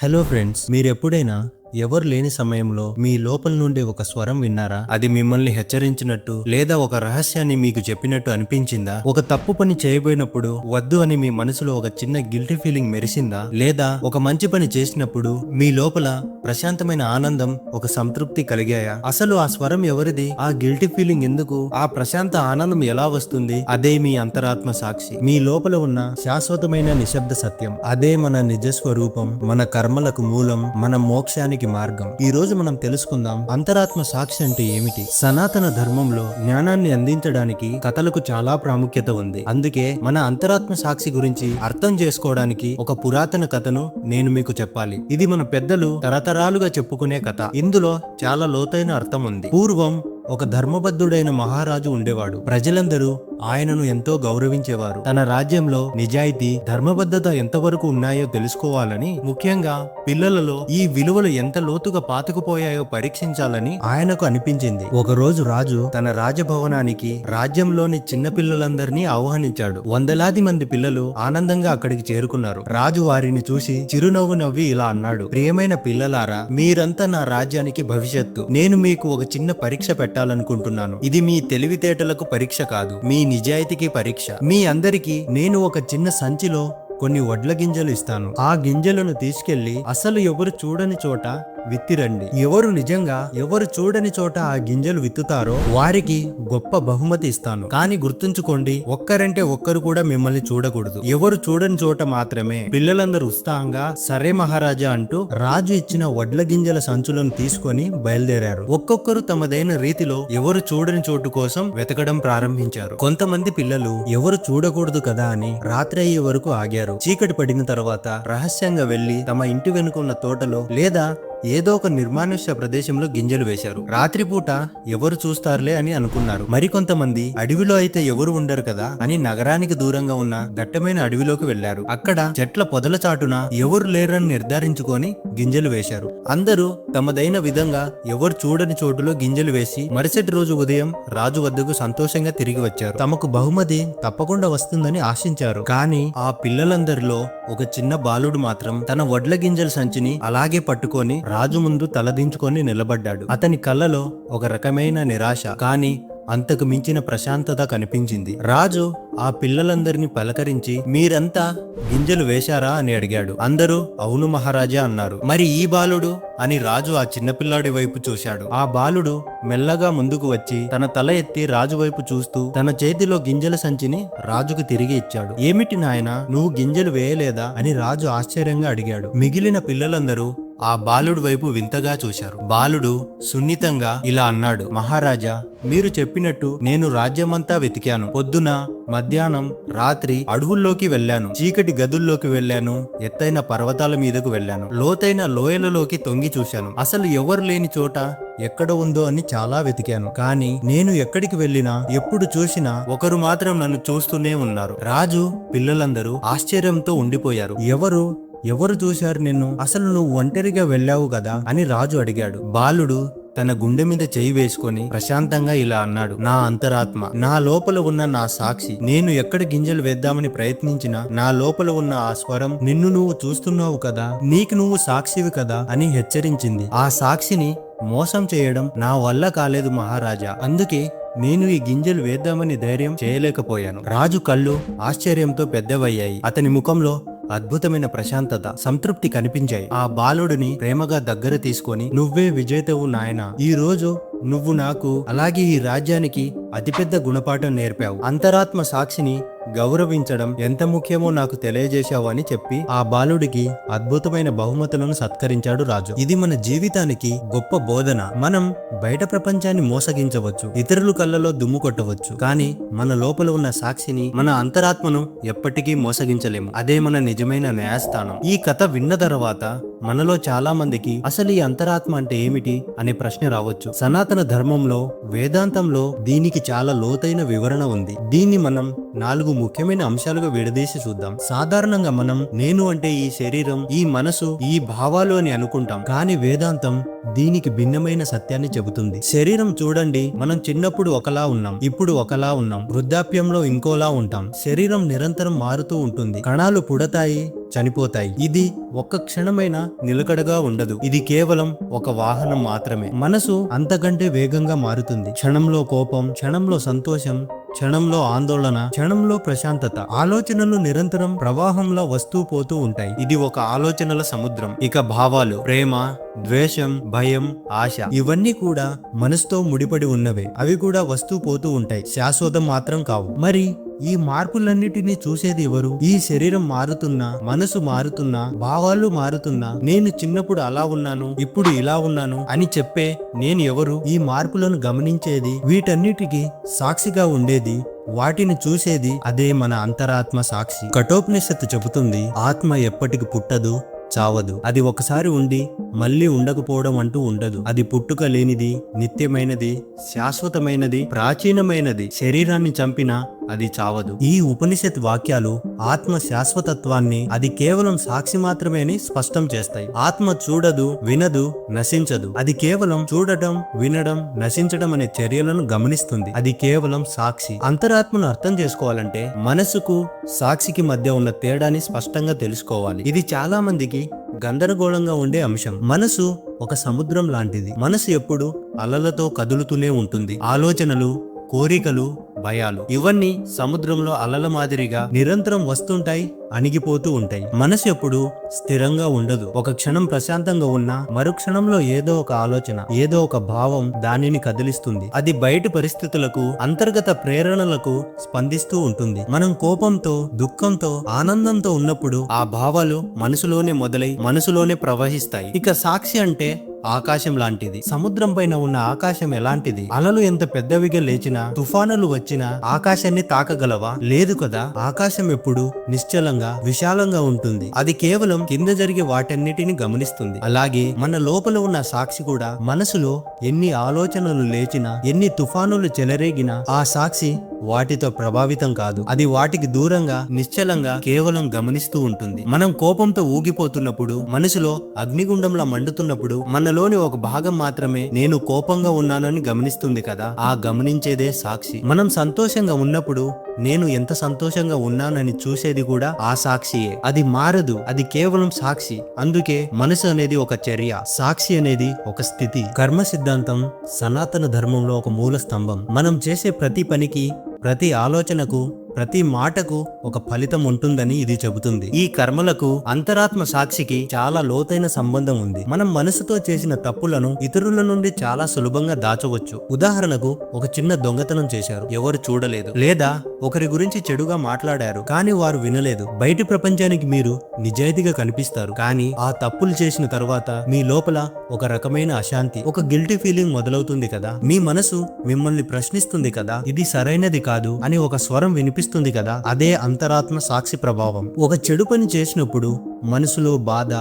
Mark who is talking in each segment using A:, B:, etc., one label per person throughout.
A: Hello friends మీరు ఎప్పుడైనా ఎవరు లేని సమయంలో మీ లోపల నుండి ఒక స్వరం విన్నారా? అది మిమ్మల్ని హెచ్చరించినట్టు లేదా ఒక రహస్యాన్ని మీకు చెప్పినట్టు అనిపించిందా? ఒక తప్పు పని చేయబోయినప్పుడు వద్దు అని మీ మనసులో ఒక చిన్న గిల్టీ ఫీలింగ్ మెరిసిందా? లేదా ఒక మంచి పని చేసినప్పుడు మీ లోపల ప్రశాంతమైన ఆనందం ఒక సంతృప్తి కలిగాయా? అసలు ఆ స్వరం ఎవరిది? ఆ గిల్టీ ఫీలింగ్ ఎందుకు? ఆ ప్రశాంత ఆనందం ఎలా వస్తుంది? అదే మీ అంతరాత్మ సాక్షి. మీ లోపల ఉన్న శాశ్వతమైన నిశ్శబ్ద సత్యం. అదే మన నిజ స్వరూపం మన కర్మలకు మూలం మన మోక్షానికి మార్గం. ఈ రోజు మనం తెలుసుకుందాం అంతరాత్మ సాక్షి అంటే ఏమిటి? సనాతన ధర్మంలో జ్ఞానాన్ని అందించడానికి కథలకు చాలా ప్రాముఖ్యత ఉంది. అందుకే మన అంతరాత్మ సాక్షి గురించి అర్థం చేసుకోవడానికి ఒక పురాతన కథను నేను మీకు చెప్పాలి. ఇది మన పెద్దలు తరతరాలుగా చెప్పుకునే కథ. ఇందులో చాలా లోతైన అర్థం ఉంది. పూర్వం ఒక ధర్మబద్ధుడైన మహారాజు ఉండేవాడు. ప్రజలందరూ ఆయనను ఎంతో గౌరవించేవారు. తన రాజ్యంలో నిజాయితీ ధర్మబద్ధత ఎంతవరకు ఉన్నాయో తెలుసుకోవాలని ముఖ్యంగా పిల్లలలో ఈ విలువలు ఎంత లోతుగా పాతుకుపోయాయో పరీక్షించాలని ఆయనకు అనిపించింది. ఒక రోజు రాజు తన రాజభవనానికి రాజ్యంలోని చిన్న పిల్లలందరినీ ఆహ్వానించాడు. వందలాది మంది పిల్లలు ఆనందంగా అక్కడికి చేరుకున్నారు. రాజు వారిని చూసి చిరునవ్వు నవ్వి ఇలా అన్నాడు ప్రియమైన పిల్లలారా మీరంతా నా రాజ్యానికి భవిష్యత్తు. నేను మీకు ఒక చిన్న పరీక్ష పెట్టాలనుకుంటున్నాను. ఇది మీ తెలివితేటలకు పరీక్ష కాదు. మీ నిజాయితీకి పరీక్ష. మీ అందరికీ నేను ఒక చిన్న సంచిలో కొన్ని వడ్ల గింజలు ఇస్తాను. ఆ గింజలను తీసుకెళ్ళి అసలు ఎవరు చూడని చోట విత్తిరండి. ఎవరు నిజంగా ఎవరు చూడని చోట ఆ గింజలు విత్తుతారో వారికి గొప్ప బహుమతి ఇస్తాను. కానీ గుర్తుంచుకోండి ఒక్కరంటే ఒక్కరు కూడా మిమ్మల్ని చూడకూడదు. ఎవరు చూడని చోట మాత్రమే. పిల్లలందరూ ఉత్సాహంగా సరే మహారాజా అంటూ రాజు ఇచ్చిన వడ్ల గింజల సంచులను తీసుకొని బయలుదేరారు. ఒక్కొక్కరు తమదైన రీతిలో ఎవరు చూడని చోటు కోసం వెతకడం ప్రారంభించారు. కొంతమంది పిల్లలు ఎవరు చూడకూడదు కదా అని రాత్రి అయ్యే వరకు ఆగారు. చీకటి పడిన తర్వాత రహస్యంగా వెళ్ళి తమ ఇంటి వెనుకున్న తోటలో లేదా ఏదో ఒక నిర్మానుష్య ప్రదేశంలో గింజలు వేశారు. రాత్రిపూట ఎవరు చూస్తారులే అని అనుకున్నారు. మరికొంతమంది అడవిలో అయితే ఎవరు ఉండరు కదా అని నగరానికి దూరంగా ఉన్న దట్టమైన అడవిలోకి వెళ్ళారు అక్కడ చెట్ల పొదల చాటున ఎవరు లేరని నిర్ధారించుకొని గింజలు వేశారు. అందరూ తమదైన విధంగా ఎవరు చూడని చోటులో గింజలు వేసి మరుసటి రోజు ఉదయం రాజు వద్దకు సంతోషంగా తిరిగి వచ్చారు. తమకు బహుమతి తప్పకుండా వస్తుందని ఆశించారు. కానీ ఆ పిల్లలందరిలో ఒక చిన్న బాలుడు మాత్రం తన వడ్ల గింజల సంచిని అలాగే పట్టుకొని రాజు ముందు తలదించుకొని నిలబడ్డాడు. అతని కళ్ళలో ఒక రకమైన నిరాశ కానీ అంతకు మించిన ప్రశాంతత కనిపించింది. రాజు ఆ పిల్లలందరినీ పలకరించి మీరంతా గింజలు వేశారా? అని అడిగాడు. అందరూ అవును మహారాజా అన్నారు. మరి ఈ బాలుడు? అని రాజు ఆ చిన్నపిల్లాడి వైపు చూశాడు. ఆ బాలుడు మెల్లగా ముందుకు వచ్చి తన తల ఎత్తి రాజు వైపు చూస్తూ తన చేతిలో గింజల సంచిని రాజుకు తిరిగి ఇచ్చాడు. ఏమిటి నాయనా నువ్వు గింజలు వేయలేదా? అని రాజు ఆశ్చర్యంగా అడిగాడు. మిగిలిన పిల్లలందరూ ఆ బాలుడు వైపు వింతగా చూశారు. బాలుడు సున్నితంగా ఇలా అన్నాడు మహారాజా మీరు చెప్పినట్టు నేను రాజ్యమంతా వెతికాను. పొద్దున మధ్యాహ్నం రాత్రి అడవుల్లోకి వెళ్ళాను. చీకటి గదుల్లోకి వెళ్ళాను. ఎత్తైన పర్వతాల మీదకు వెళ్ళాను. లోతైన లోయలలోకి తొంగి చూశాను. అసలు ఎవరు లేని చోట ఎక్కడ ఉందో అని చాలా వెతికాను. కానీ నేను ఎక్కడికి వెళ్ళినా ఎప్పుడు చూసినా ఒకరు మాత్రం నన్ను చూస్తూనే ఉన్నారు. రాజు పిల్లలందరూ ఆశ్చర్యంతో ఉండిపోయారు. ఎవరు? ఎవరు చూశారు నిన్ను? అసలు నువ్వు ఒంటరిగా వెళ్ళావు కదా అని రాజు అడిగాడు. బాలుడు తన గుండె మీద చేయి వేసుకొని ప్రశాంతంగా ఇలా అన్నాడు. నా అంతరాత్మ నా లోపల ఉన్న నా సాక్షి నేను ఎక్కడ గింజలు వేద్దామని ప్రయత్నించినా నా లోపల ఉన్న ఆ స్వరం నిన్ను నువ్వు చూస్తున్నావు కదా నీకు నువ్వు సాక్షివి కదా అని హెచ్చరించింది. ఆ సాక్షిని మోసం చేయడం నా వల్ల కాలేదు మహారాజా. అందుకే నేను ఈ గింజలు వేద్దామని ధైర్యం చేయలేకపోయాను. రాజు కళ్ళు ఆశ్చర్యంతో పెద్దవయ్యాయి. అతని ముఖంలో అద్భుతమైన ప్రశాంతత సంతృప్తి కనిపించాయి. ఆ బాలుడిని ప్రేమగా దగ్గర తీసుకొని నువ్వే విజేతవు నాయన. ఈ రోజు నువ్వు నాకు అలాగే ఈ రాజ్యానికి అతిపెద్ద గుణపాఠం నేర్పావు. అంతరాత్మ సాక్షిని గౌరవించడం ఎంత ముఖ్యమో నాకు తెలియజేశావు అని చెప్పి ఆ బాలుడికి అద్భుతమైన బహుమతులను సత్కరించాడు రాజు. ఇది మన జీవితానికి గొప్ప బోధన. మనం బయట ప్రపంచాన్ని మోసగించవచ్చు ఇతరుల కళ్ళలో దుమ్ము కొట్టవచ్చు కానీ మన లోపల ఉన్న సాక్షిని మన అంతరాత్మను ఎప్పటికీ మోసగించలేము. అదే మన నిజమైన న్యాయస్థానం. ఈ కథ విన్న తర్వాత మనలో చాలా మందికి అసలు ఈ అంతరాత్మ అంటే ఏమిటి అనే ప్రశ్న రావచ్చు. సనాతన ధర్మంలో వేదాంతంలో దీనికి చాలా లోతైన వివరణ ఉంది. దీన్ని మనం నాలుగు ముఖ్యమైన అంశాలుగా విడదీసి చూద్దాం. సాధారణంగా మనం నేను అంటే ఈ శరీరం ఈ మనసు ఈ భావాలు అని అనుకుంటాం. కానీ వేదాంతం దీనికి భిన్నమైన సత్యాన్ని చెబుతుంది. శరీరం చూడండి మనం చిన్నప్పుడు ఒకలా ఉన్నాం ఇప్పుడు ఒకలా ఉన్నాం వృద్ధాప్యంలో ఇంకోలా ఉంటాం. శరీరం నిరంతరం మారుతూ ఉంటుంది. కణాలు పుడతాయి చనిపోతాయి. ఇది ఒక్క క్షణమైన నిలకడగా ఉండదు. ఇది కేవలం ఒక వాహనం మాత్రమే. మనసు అంతకంటే వేగంగా మారుతుంది. క్షణంలో కోపం క్షణంలో సంతోషం క్షణంలో ఆందోళన క్షణంలో ప్రశాంతత. ఆలోచనలు నిరంతరం ప్రవాహంలో వస్తూ పోతూ ఉంటాయి. ఇది ఒక ఆలోచనల సముద్రం. ఇక భావాలు ప్రేమ ద్వేషం భయం ఆశ ఇవన్నీ కూడా మనసుతో ముడిపడి ఉన్నవే. అవి కూడా వస్తూ పోతూ ఉంటాయి. శాశ్వతం మాత్రం కావు. మరి ఈ మార్పులన్నిటినీ చూసేది ఎవరు? ఈ శరీరం మారుతున్నా మనసు మారుతున్నా భావాలు మారుతున్నా నేను చిన్నప్పుడు అలా ఉన్నాను ఇప్పుడు ఇలా ఉన్నాను అని చెప్పే నేను ఎవరు? ఈ మార్పులను గమనించేది వీటన్నిటికీ సాక్షిగా ఉండేది వాటిని చూసేది అదే మన అంతరాత్మ సాక్షి. కఠోపనిషత్తు చెబుతుంది ఆత్మ ఎప్పటికి పుట్టదు చావదు. అది ఒకసారి ఉండి మళ్ళీ ఉండకపోవడం అంటూ ఉండదు. అది పుట్టుక లేనిది నిత్యమైనది శాశ్వతమైనది ప్రాచీనమైనది. శరీరాన్ని చంపినా అది చావదు. ఈ ఉపనిషత్ వాక్యాలు ఆత్మ శాశ్వతత్వాన్ని అది కేవలం సాక్షి మాత్రమే అని స్పష్టం చేస్తాయి. ఆత్మ చూడదు వినదు నశించదు. అది కేవలం చూడటం వినడం నశించడం అనే చర్యలను గమనిస్తుంది. అది కేవలం సాక్షి. అంతరాత్మను అర్థం చేసుకోవాలంటే మనసుకు సాక్షికి మధ్య ఉన్న తేడాని స్పష్టంగా తెలుసుకోవాలి. ఇది చాలా మందికి గందరగోళంగా ఉండే అంశం. మనసు ఒక సముద్రం లాంటిది. మనసు ఎప్పుడు అలలతో కదులుతూనే ఉంటుంది. ఆలోచనలు కోరికలు భయాలు. ఇవన్నీ సముద్రంలో అలల మాదిరిగా నిరంతరం వస్తుంటాయి అణిగిపోతూ ఉంటాయి. మనసు ఎప్పుడు స్థిరంగా ఉండదు. ఒక క్షణం ప్రశాంతంగా ఉన్నా మరు క్షణంలో ఏదో ఒక ఆలోచన ఏదో ఒక భావం దానిని కదిలిస్తుంది. అది బయట పరిస్థితులకు అంతర్గత ప్రేరణలకు స్పందిస్తూ ఉంటుంది. మనం కోపంతో దుఃఖంతో ఆనందంతో ఉన్నప్పుడు ఆ భావాలు మనసులోనే మొదలై మనసులోనే ప్రవహిస్తాయి. ఇక సాక్షి అంటే ఆకాశం లాంటిది. సముద్రం పైన ఉన్న ఆకాశం ఎలాంటిది? అలలు ఎంత పెద్దవిగా లేచినా తుఫానులు వచ్చినా ఆకాశాన్ని తాకగలవా? లేదు కదా. ఆకాశం ఎప్పుడు? నిశ్చలంగా విశాలంగా ఉంటుంది. అది కేవలం కింద జరిగే వాటన్నిటిని గమనిస్తుంది. అలాగే మన లోపల ఉన్న సాక్షి కూడా మనసులో ఎన్ని ఆలోచనలు లేచినా ఎన్ని తుఫానులు చెలరేగినా ఆ సాక్షి వాటితో ప్రభావితం కాదు. అది వాటికి దూరంగా నిశ్చలంగా కేవలం గమనిస్తూ ఉంటుంది. మనం కోపంతో ఊగిపోతున్నప్పుడు మనసులో అగ్నిగుండంలా మండుతున్నప్పుడు మన మనలోని ఒక భాగం మాత్రమే నేను కోపంగా ఉన్నానని గమనిస్తుంది కదా? ఆ గమనించేదే సాక్షి. మనం సంతోషంగా ఉన్నప్పుడు నేను ఎంత సంతోషంగా ఉన్నానని చూసేది కూడా ఆ సాక్షియే. అది మారదు. అది కేవలం సాక్షి. అందుకే మనసు అనేది ఒక చర్య. సాక్షి అనేది ఒక స్థితి. కర్మ సిద్ధాంతం సనాతన ధర్మంలో ఒక మూల స్తంభం. మనం చేసే ప్రతి పనికి ప్రతి ఆలోచనకు ప్రతి మాటకు ఒక ఫలితం ఉంటుందని ఇది చెబుతుంది. ఈ కర్మలకు అంతరాత్మ సాక్షికి చాలా లోతైన సంబంధం ఉంది. మనం మనసుతో చేసిన తప్పులను ఇతరుల నుండి చాలా సులభంగా దాచవచ్చు. ఉదాహరణకు ఒక చిన్న దొంగతనం చేశారు. ఎవరు చూడలేదు. లేదా ఒకరి గురించి చెడుగా మాట్లాడారు కానీ వారు వినలేదు. బయటి ప్రపంచానికి మీరు నిజాయితీగా కనిపిస్తారు. కానీ ఆ తప్పులు చేసిన తర్వాత మీ లోపల ఒక రకమైన అశాంతి ఒక గిల్టీ ఫీలింగ్ మొదలవుతుంది కదా. మీ మనసు మిమ్మల్ని ప్రశ్నిస్తుంది కదా ఇది సరైనది కాదు అని ఒక స్వరం వినిపి కనిపిస్తుంది కదా అదే అంతరాత్మ సాక్షి ప్రభావం. ఒక చెడు పని చేసినప్పుడు మనసులో బాధ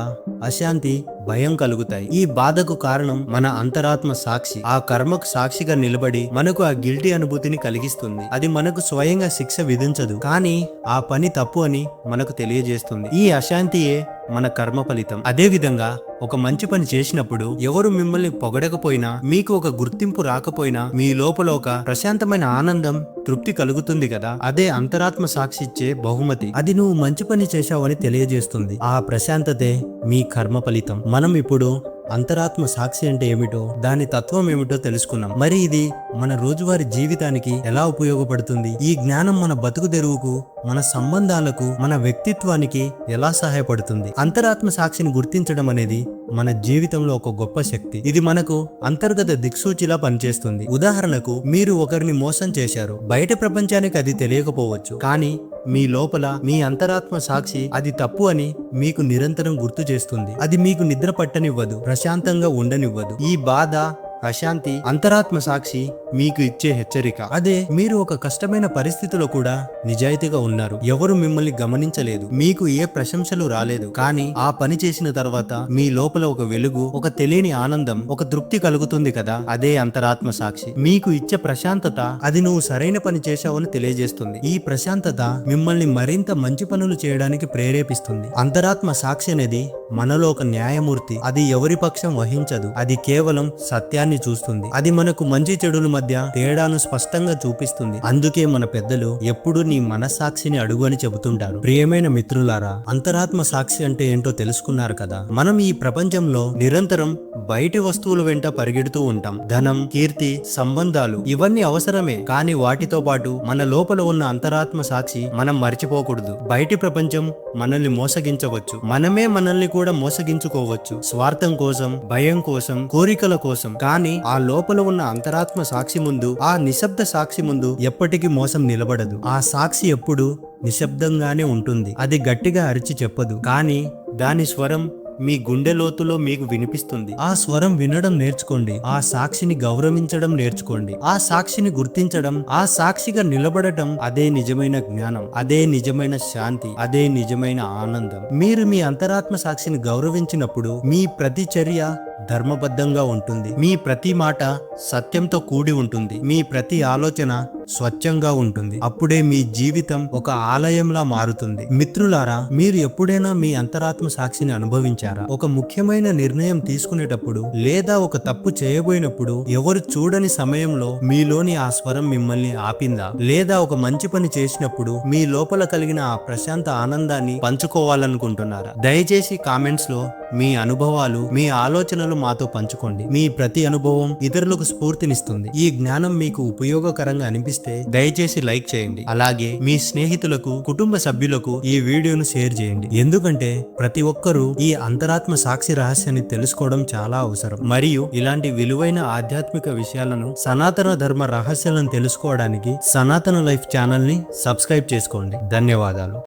A: అశాంతి భయం కలుగుతాయి. ఈ బాధకు కారణం మన అంతరాత్మ సాక్షి. ఆ కర్మకు సాక్షిగా నిలబడి మనకు ఆ గిల్టీ అనుభూతిని కలిగిస్తుంది. అది మనకు స్వయంగా శిక్ష విధించదు. కానీ ఆ పని తప్పు అని మనకు తెలియజేస్తుంది. ఈ అశాంతియే మన కర్మ ఫలితం. అదే విధంగా ఒక మంచి పని చేసినప్పుడు ఎవరు మిమ్మల్ని పొగడకపోయినా మీకు ఒక గుర్తింపు రాకపోయినా మీ లోపల ఒక ప్రశాంతమైన ఆనందం తృప్తి కలుగుతుంది కదా? అదే అంతరాత్మ సాక్షి ఇచ్చే బహుమతి. అది నువ్వు మంచి పని చేశావని తెలియజేస్తుంది. ఆ ఆ ప్రశాంతతే మీ కర్మ ఫలితం. మనం ఇప్పుడు అంతరాత్మ సాక్షి అంటే ఏమిటో దాని తత్వం ఏమిటో తెలుసుకున్నాం. మరి ఇది మన రోజువారి జీవితానికి ఎలా ఉపయోగపడుతుంది? ఈ జ్ఞానం మన బతుకు తెరువుకు మన సంబంధాలకు మన వ్యక్తిత్వానికి ఎలా సహాయపడుతుంది? అంతరాత్మ సాక్షిని గుర్తించడం అనేది మన జీవితంలో ఒక గొప్ప శక్తి. ఇది మనకు అంతర్గత దిక్సూచిలా పనిచేస్తుంది. ఉదాహరణకు మీరు ఒకరిని మోసం చేశారు. బయట ప్రపంచానికి అది తెలియకపోవచ్చు. కానీ మీ లోపల మీ అంతరాత్మ సాక్షి అది తప్పు అని మీకు నిరంతరం గుర్తు చేస్తుంది. అది మీకు నిద్ర పట్టనివ్వదు. ప్రశాంతంగా ఉండనివ్వదు. ఈ బాధ అశాంతి అంతరాత్మ సాక్షి మీకు ఇచ్చే హెచ్చరిక. అదే మీరు ఒక కష్టమైన పరిస్థితిలో కూడా నిజాయితీగా ఉన్నారు. ఎవరు మిమ్మల్ని గమనించలేదు. మీకు ఏ ప్రశంసలు రాలేదు. కానీ ఆ పని చేసిన తర్వాత మీ లోపల ఒక వెలుగు ఒక తెలియని ఆనందం ఒక తృప్తి కలుగుతుంది కదా? అదే అంతరాత్మ సాక్షి. మీకు ఇచ్చే ప్రశాంతత అది నువ్వు సరైన పని చేశావని తెలియజేస్తుంది. ఈ ప్రశాంతత మిమ్మల్ని మరింత మంచి పనులు చేయడానికి ప్రేరేపిస్తుంది. అంతరాత్మ సాక్షి అనేది మనలో ఒక న్యాయమూర్తి. అది ఎవరి పక్షం వహించదు. అది కేవలం సత్యాన్ని సత్యాన్ని చూస్తుంది. అది మనకు మంచి చెడుల మధ్య తేడాను స్పష్టంగా చూపిస్తుంది. అందుకే మన పెద్దలు ఎప్పుడు నీ మనస్సాక్షిని అడుగు అని చెబుతుంటారు. ప్రియమైన మిత్రులారా అంతరాత్మ సాక్షి అంటే ఏంటో తెలుసుకున్నారు కదా? మనం ఈ ప్రపంచంలో నిరంతరం బయటి వస్తువుల వెంట పరిగెడుతూ ఉంటాం. ధనం కీర్తి సంబంధాలు ఇవన్నీ అవసరమే. కానీ వాటితో పాటు మన లోపల ఉన్న అంతరాత్మ సాక్షి మనం మర్చిపోకూడదు. బయటి ప్రపంచం మనల్ని మోసగించవచ్చు. మనమే మనల్ని కూడా మోసగించుకోవచ్చు. స్వార్థం కోసం భయం కోసం కోరికల కోసం. కానీ ఆ లోపల ఉన్న అంతరాత్మ సాక్షి ముందు ఆ నిశ్శబ్ద సాక్షి ముందు ఎప్పటికీ మోసం నిలబడదు. ఆ సాక్షి ఎప్పుడు నిశ్శబ్దంగానే ఉంటుంది. అది గట్టిగా అరిచి చెప్పదు. కానీ దాని స్వరం మీ గుండె లోతులో మీకు వినిపిస్తుంది. ఆ స్వరం వినడం నేర్చుకోండి. ఆ సాక్షిని గౌరవించడం నేర్చుకోండి. ఆ సాక్షిని గుర్తించడం ఆ సాక్షిగా నిలబడటం అదే నిజమైన జ్ఞానం అదే నిజమైన శాంతి అదే నిజమైన ఆనందం. మీరు మీ అంతరాత్మ సాక్షిని గౌరవించినప్పుడు మీ ప్రతి చర్య ధర్మబద్ధంగా ఉంటుంది. మీ ప్రతి మాట సత్యంతో కూడి ఉంటుంది. మీ ప్రతి ఆలోచన స్వచ్ఛంగా ఉంటుంది. అప్పుడే మీ జీవితం ఒక ఆలయంలా మారుతుంది. మిత్రులారా మీరు ఎప్పుడైనా మీ అంతరాత్మ సాక్షిని అనుభవించారా? ఒక ముఖ్యమైన నిర్ణయం తీసుకునేటప్పుడు లేదా ఒక తప్పు చేయబోయినప్పుడు ఎవరు చూడని సమయంలో మీలోని ఆ స్వరం మిమ్మల్ని ఆపిందా? లేదా ఒక మంచి పని చేసినప్పుడు మీ లోపల కలిగిన ఆ ప్రశాంత ఆనందాన్ని పంచుకోవాలనుకుంటున్నారా? దయచేసి కామెంట్స్లో మీ అనుభవాలు మీ ఆలోచనలు మాతో పంచుకోండి. మీ ప్రతి అనుభవం ఇతరులకు స్ఫూర్తినిస్తుంది. ఈ జ్ఞానం మీకు ఉపయోగకరంగా అనిపిస్తే దయచేసి లైక్ చేయండి. అలాగే మీ స్నేహితులకు కుటుంబ సభ్యులకు ఈ వీడియోను షేర్ చేయండి. ఎందుకంటే ప్రతి ఒక్కరూ ఈ అంతరాత్మ సాక్షి రహస్యాన్ని తెలుసుకోవడం చాలా అవసరం. మరియు ఇలాంటి విలువైన ఆధ్యాత్మిక విషయాలను సనాతన ధర్మ రహస్యాలను తెలుసుకోవడానికి సనాతన లైఫ్ ఛానల్ని సబ్స్క్రైబ్ చేసుకోండి. ధన్యవాదాలు.